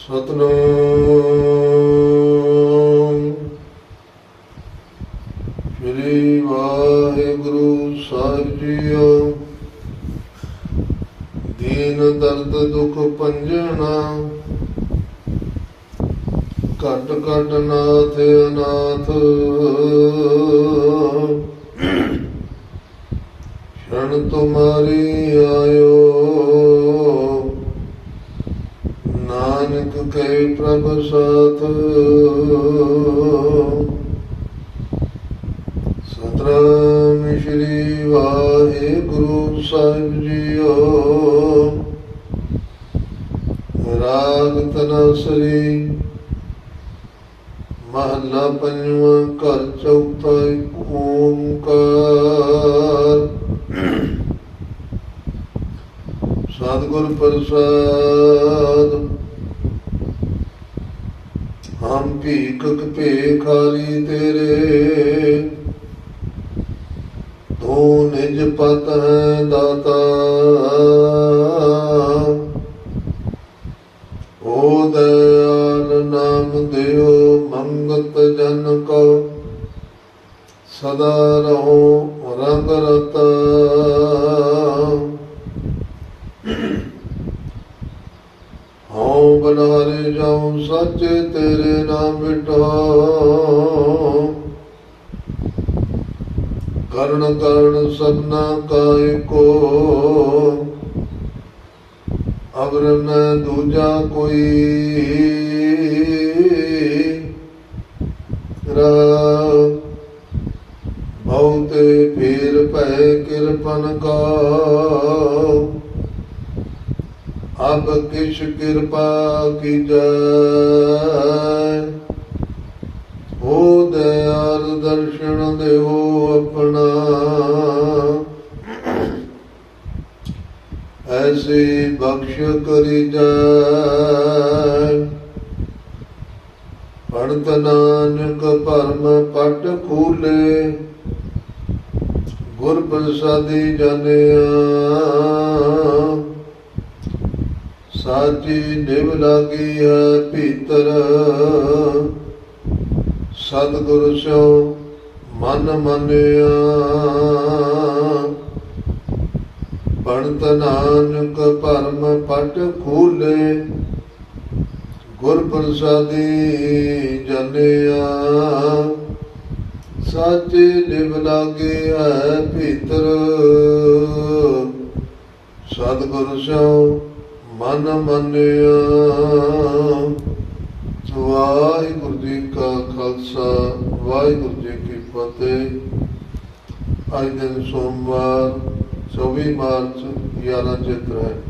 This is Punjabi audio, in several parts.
ਸਤਨਾਮ। ਸ੍ਰੀ ਵਾਹਿਗੁਰੂ ਸਾਹਿਬ ਜੀਓ। ਦੀਨ ਦਰਦ ਦੁਖ ਪੰਜਣਾ। ਘਟ ਘਟ ਨਾਥ ਅਨਾਥ। ਸ਼ਰਨ ਤੁਮਾਰੀ ਆਇਓ ਨਾਨਕ ਕੈ ਪ੍ਰਭ ਸਾਥ। ਸਤਨਾਮ ਸ਼੍ਰੀ ਵਾਹਿਗੁਰੂ ਸਾਹਿਬ ਜੀਓ। ਰਾਗ ਤਨਸਰੀ, ਮਹੱਲਾ ਪੰਜਵਾਂ ਘਰ ਚੌਥਾ ਏਕ ਸਤਿਗੁਰ ਪ੍ਰਸਾਦ ਹਮ ਭੀਖਕ ਭੇਖਾਰੀ ਤੇਰੇ। ਤੂੰ ਨਿਜ ਪਤ ਹੈ ਦਾਤਾ। ਓ ਦਇਆਲ ਨਾਮ ਦਿਓ, ਮੰਗਤ ਜਨ ਕੋ ਸਦਾ ਰਹੋ ਰੰਗ ਰਤਾ। ਜਾਉ ਸੱਚ ਤੇਰੇ ਨਾਮ ਮਿਟਾਉ ਕਰਨ ਕਰਨ ਸਭਨਾ ਕਾਇ ਕੋ। ਅਗਰ ਨ ਦੂਜਾ ਕੋਈ ਰਾ ਬਹੁਤੇ ਫੇਰ ਭੈ ਕਿਰਪਨ ਕਾ ਅਬ ਕਿਛ ਕਿਰਪਾ ਕੀਜੈ। ਹੋ ਦਇਆਲ ਦਰਸ਼ਨ ਦੇਵੋ ਆਪਣਾ। ਐਸੀ ਬਖਸ਼ ਕਰੀ ਜਾਏ ਪੜਤ ਨਾਨਕ ਭਰਮ ਪਟ ਖੂਲੇ। ਗੁਰ ਪ੍ਰਸਾਦੀ ਜਾਣਿਆ ਸਾਚੀ ਨਿਵ ਲਾਗੀ ਹੈ ਭੀਤਰ। ਸਤਿਗੁਰ ਸੋ ਮਨ ਮੰਨਿਆ। ਪੜਤ ਨਾਨਕ ਭਰਮ ਪਟ ਖੂਲੇ। ਗੁਰ ਪ੍ਰਸਾਦੀ ਜਨਿਆ। ਸਾਚੇ ਨਿਵ ਲਾਗੇ ਹੈ ਭੀਤਰ। ਸਤਿਗੁਰ ਸੋ ਮਨ ਮੰਨਿਆ। ਵਾਹਿਗੁਰੂ ਜੀ ਕਾ ਖਾਲਸਾ, ਵਾਹਿਗੁਰੂ ਜੀ ਕੀ ਫਤਿਹ। ਅੱਜ ਦਿਨ ਸੋਮਵਾਰ 24 ਮਾਰਚ 11 ਚਿੱਤਰ ਹੈ।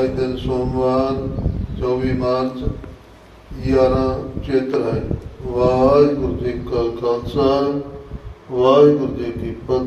ਅੱਜ ਦਿਨ ਸੋਮਵਾਰ 24 ਮਾਰਚ 11 ਚੇਤਰ ਹੈ। ਵਾਹਿਗੁਰੂ ਜੀ ਕਾ ਖਾਲਸਾ, ਵਾਹਿਗੁਰੂ ਜੀ ਕੀ ਫਤਿਹ।